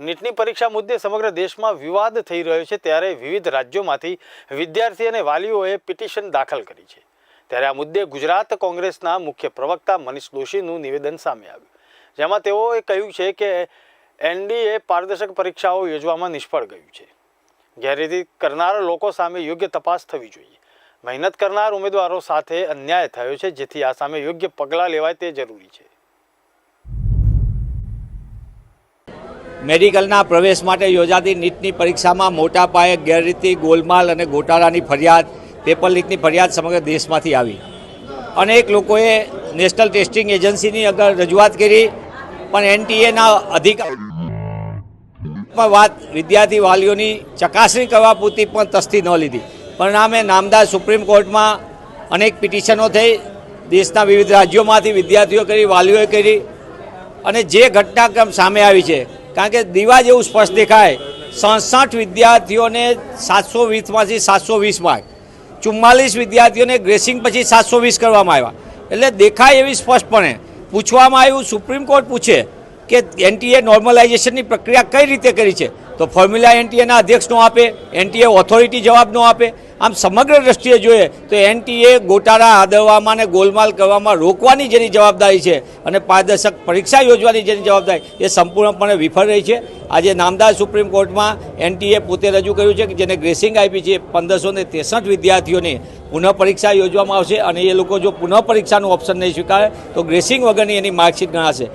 નીટની પરીક્ષા મુદ્દે સમગ્ર દેશમાં વિવાદ થઈ રહ્યો છે ત્યારે વિવિધ રાજ્યોમાંથી વિદ્યાર્થી અને વાલીઓએ પિટિશન દાખલ કરી છે. ત્યારે આ મુદ્દે ગુજરાત કોંગ્રેસના મુખ્ય પ્રવક્તા મનીષ દોશીનું નિવેદન સામે આવ્યું. જેમાં તેઓએ કહ્યું છે કે એનડીએ પારદર્શક પરીક્ષાઓ યોજવામાં નિષ્ફળ ગયું છે. ગેરરીતિ કરનાર લોકો સામે યોગ્ય તપાસ થવી જોઈએ. મહેનત કરનાર ઉમેદવારો સાથે અન્યાય થયો છે, જેથી આ સામે યોગ્ય પગલાં લેવાય તે જરૂરી છે. મેડિકલના પ્રવેશ માટે યોજાતી નીટની પરીક્ષામાં મોટા પાયે ગેરરીતિ, ગોલમાલ અને ગોટાળાની ફરિયાદ, પેપર લીકની ફરિયાદ સમગ્ર દેશમાંથી આવી. અનેક લોકોએ નેશનલ ટેસ્ટિંગ એજન્સીની આગળ રજૂઆત કરી, પણ એનટીએના અધિકાર વાત વિદ્યાર્થી વાલીઓની ચકાસણી કરવા પૂરતી પણ તસ્તી ન લીધી. પરિણામે નામદાર સુપ્રીમ કોર્ટમાં અનેક પિટિશનો થઈ, દેશના વિવિધ રાજ્યોમાંથી વિદ્યાર્થીઓ કરી, વાલીઓએ કરી, અને જે ઘટનાક્રમ સામે આવી છે કારણ કે દીવા જેવું સ્પષ્ટ દેખાય. સડસઠ વિદ્યાર્થીઓને સાતસો વીસમાંથી સાતસો વીસ માર્ક. ચુમ્માલીસ વિદ્યાર્થીઓને ગ્રેસિંગ પછી સાતસો વીસ કરવામાં આવ્યા. એટલે દેખાય એવી સ્પષ્ટપણે. પૂછવામાં આવ્યું, સુપ્રીમ કોર્ટ પૂછે કે એનટીએ નોર્મલાઇઝેશનની પ્રક્રિયા કઈ રીતે કરી છે? તો ફોર્મ્યુલા એનટીએના અધ્યક્ષ નો આપે, એનટીએ ઓથોરિટી જવાબ ન આપે. આમ સમગ્ર દ્રષ્ટિએ જોઈએ તો એનટીએ ગોટાળા આદરવામાં અને ગોલમાલ કરવામાં રોકવાની જેની જવાબદારી છે અને પારદર્શક પરીક્ષા યોજવાની જેની જવાબદારી એ સંપૂર્ણપણે વિફળ રહી છે. આજે નામદાર સુપ્રીમ કોર્ટમાં એનટીએ પોતે રજૂ કર્યું છે કે જેને ગ્રેસિંગ આપી છે પંદરસો ને ત્રેસઠ વિદ્યાર્થીઓની પુનઃ પરીક્ષા યોજવામાં આવશે અને એ લોકો જો પુનઃ પરીક્ષાનું ઓપ્શન નહીં સ્વીકારે, તો ગ્રેસિંગ વગરની એની માર્કશીટ ગણાશે.